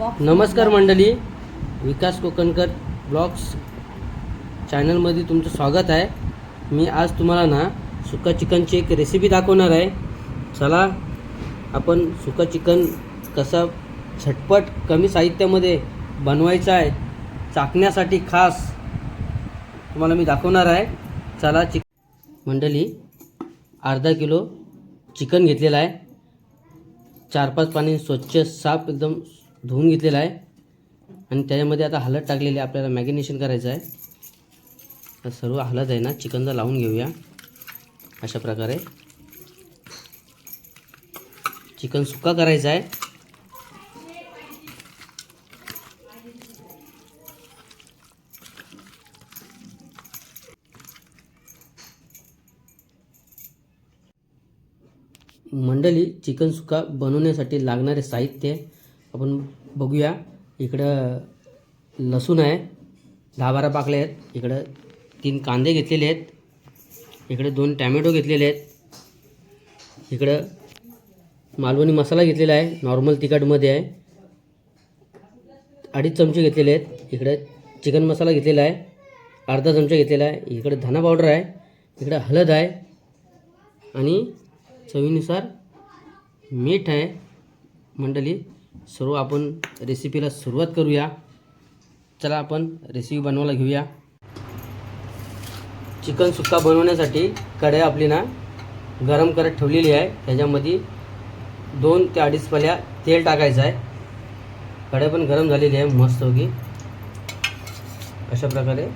नमस्कार मंडळी विकास कोकणकर ब्लॉग्स चॅनलमध्ये तुमचं स्वागत आहे. मी आज तुम्हाला ना सुका चिकनची एक रेसिपी दाखवणार आहे. चला आपण सुका चिकन कसं झटपट कमी साहित्यामध्ये बनवायचं आहे चाकण्यासाठी खास तुम्हाला मी दाखवणार आहे. चला चिक मंडळी अर्धा किलो चिकन घेतलेलं आहे. चार पाच पाणी स्वच्छ साफ एकदम धुवून घेतलेला आहे. आणि त्याच्यामध्ये आता हळद टाकलेली आहे आपल्याला मॅगिनेशन करायचं आहे. तर सर्व हळद आहे ना चिकनला लावून घेऊया. अशा प्रकारे. चिकन सुक्का करायचा आहे. मंडळी चिकन सुका बनवण्यासाठी लागणारे साहित्य आपण बघूया. इकडं लसूण आहे. दहा बारा पाकले आहेत. इकडं तीन कांदे घेतलेले आहेत. इकडे दोन टॅमॅटो घेतलेले आहेत. इकडं मालवणी मसाला घेतलेला आहे. नॉर्मल तिखटमध्ये आहे. अडीच चमचे घेतलेले आहेत. इकडे चिकन मसाला घेतलेला आहे. अर्धा चमचा घेतलेला आहे. इकडे धना पावडर आहे. इकडे हळद आहे. आणि चवीनुसार मीठ आहे. मंडळी सर्व आपण रेसिपीला सुरुवात करूया. चला आपण रेसिपी बनवायला घेऊया. चिकन सुक्का बनवण्यासाठी कढई आपली ना गरम करत ठेवलेली आहे. त्याच्यामध्ये दोन ते अडीच पल्या तेल टाकायचं आहे. कढई पण गरम झालेली आहे मस्त होगी. अशा प्रकारे.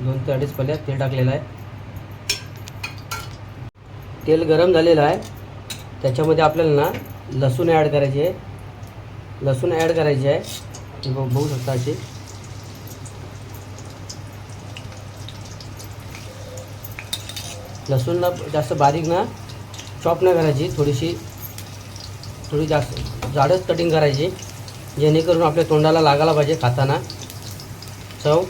दोन ते अडीच पल्या तेल टाकलेलं आहे. तेल गरम झालेलं आहे. त्याच्यामध्ये आपल्याला ना लसूण ॲड करायचे आहे. लसूण ॲड करायचे आहे. हे बघू शकता अशी. लसूणला जास्त बारीक ना चॉप नाही करायची थोडीशी थोडी जास्त जाडच कटिंग करायची जेणेकरून आपल्या तोंडाला लागायला पाहिजे खाताना. चव.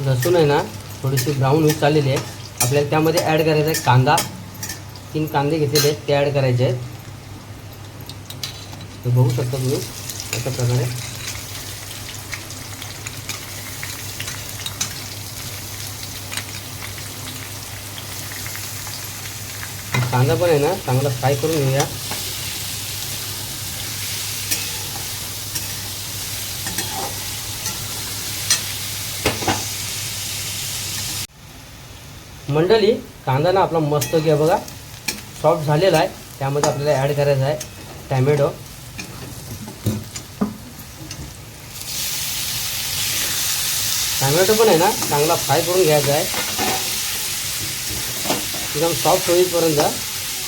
लसूण आहे ना थोडीशी ब्राऊन होत चाललेली आहे. आपल्याला त्यामध्ये ॲड करायचा आहे कांदा. तीन कांदे घेतलेले आहेत ते ॲड करायचे आहेत. हे बघू शकता तुम्ही अशा प्रकारे. कांदा पण आहे ना चांगला फ्राय करून घेऊया. मंडळी कांदा ना आपला मस्त घ्या बघा. सॉफ्ट झालेला आहे. त्यामध्ये आपल्याला ॲड करायचा आहे टॅमॅटो. टॅमॅटो पण आहे ना चांगला फ्राय करून घ्यायचा आहे. एकदम सॉफ्ट होईपर्यंत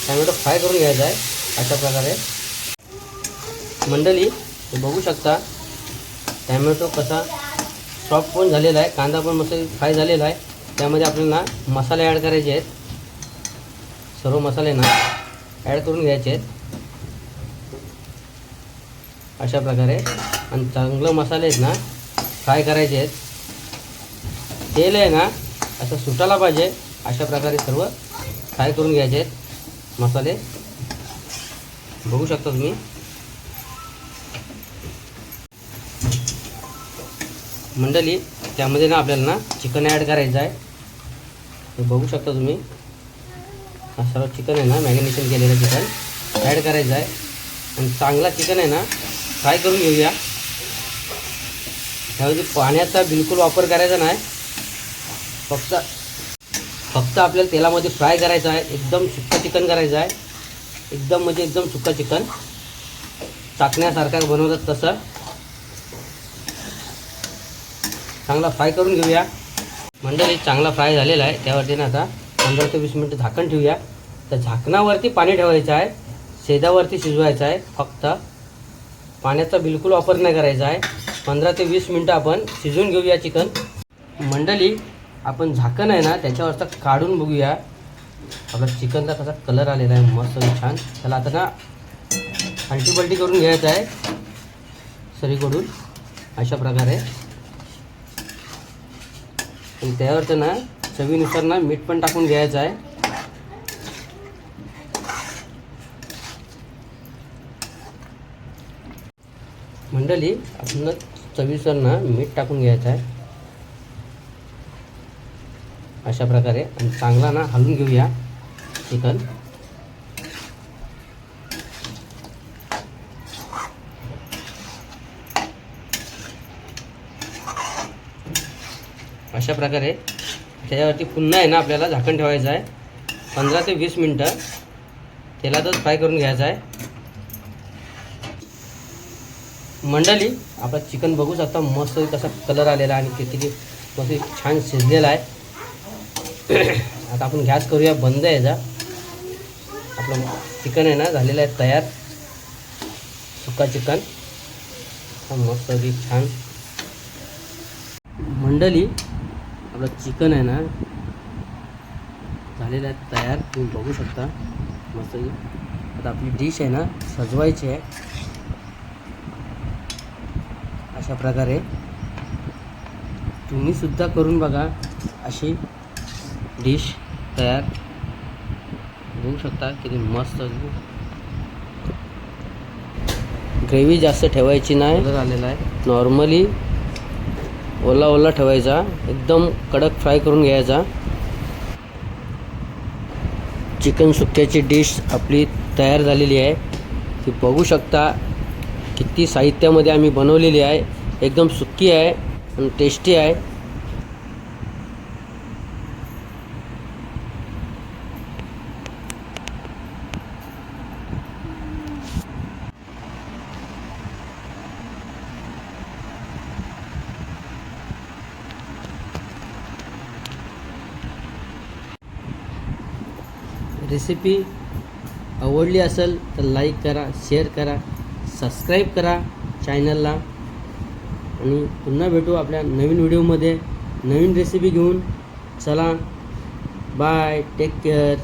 टॅमॅटो फ्राय करून घ्यायचा आहे. अशा प्रकारे. मंडळी बघू शकता टॅमॅटो कसा सॉफ्ट पण झालेला आहे कांदा पण मस्त फ्राय झालेला आहे. त्यामध्ये आपल्याला मसाले ॲड करायचे आहेत. सर्व मसाले ना ॲड करून घ्यायचे आहेत. अशा प्रकारे. आणि चांगलं मसाले आहेत ना फ्राय करायचे आहेत. तेल आहे ना असं सुटायला पाहिजे. अशा प्रकारे सर्व फ्राय करून घ्यायचे आहेत मसाले. बघू शकता तुम्ही. मंडळी त्यामध्ये ना आपल्याला ना चिकन ॲड करायचं आहे. हे बघू शकता तुम्ही. हा सर्व चिकन आहे ना मॅगिनेशन केलेलं चिकन ॲड करायचं आहे. आणि चांगला चिकन आहे ना फ्राय करून घेऊया. त्यामध्ये पाण्याचा बिलकुल वापर करायचा नाही. फक्त फक्त आपल्याला तेलामध्ये फ्राय करायचं आहे. एकदम सुक्का चिकन करायचं आहे. एकदम म्हणजे एकदम सुक्का चिकन चाकण्यासारखा बनवतात तसं. चांगला फ्राय करून घेऊया. मंडळी चांगला फ्राय झालेला आहे. त्यावरती ना आता पंधरा ते वीस मिनटं झाकण ठेवूया. तर झाकणावरती पाणी ठेवायचं आहे. शेदावरती शिजवायचं आहे फक्त. पाण्याचा बिलकुल वापर नाही करायचा आहे. पंधरा ते वीस मिनटं आपण शिजवून घेऊया चिकन. मंडळी आपण झाकण आहे ना त्याच्यावरचा काढून बघूया. आपला चिकनचा कसा कलर आलेला आहे मस्त छान. त्याला आता ना हलटी पलटी करून घ्यायचं आहे. सरीकडून. अशा प्रकारे. आणि त्यावरचं ना चवीनुसार ना मीठ पण टाकून घ्यायचं आहे. मंडळी आपण चवीनुसार ना मीठ टाकून घ्यायचं आहे. अशा प्रकारे आणि चांगला ना हलवून घेऊया चिकन. अशा प्रकारे त्याच्यावरती पुन्हा आहे ना आपल्याला झाकण ठेवायचं आहे. पंधरा ते वीस मिनटं तेलातच फ्राय करून घ्यायचं आहे. मंडळी आपलं चिकन बघू शकता मस्त कसा कलर आलेला आणि किती मस्त छान शिजलेला आहे. आता आपण गॅस करूया बंद याचा. आपलं चिकन आहे ना झालेलं आहे तयार. सुका चिकन. मस्त छान. मंडळी आपलं चिकन आहे ना झालेलं आहे तयार तुम्ही बघू शकता. मस्त आता आपली डिश आहे ना सजवायची आहे. अशा प्रकारे. तुम्ही सुद्धा करून बघा अशी डिश तयार. बघू शकता किती मस्त ग्रेव्ही जास्त ठेवायची नाही. झालेला आहे. नॉर्मली ओला ओला ठेवायचा. एकदम कडक फ्राय करून घ्यायचा. चिकन सुक्याची डिश आपली तयार झालेली आहे. ती बघू शकता किती साहित्यामध्ये आम्ही बनवलेली आहे. एकदम सुक्की आहे आणि टेस्टी आहे. रेसिपी आवडली असेल तर लाईक करा शेअर करा सबस्क्राईब करा चॅनलला. आणि पुन्हा भेटू आपल्या नवीन व्हिडिओमध्ये. नवीन रेसिपी घेऊन. चला बाय टेक केअर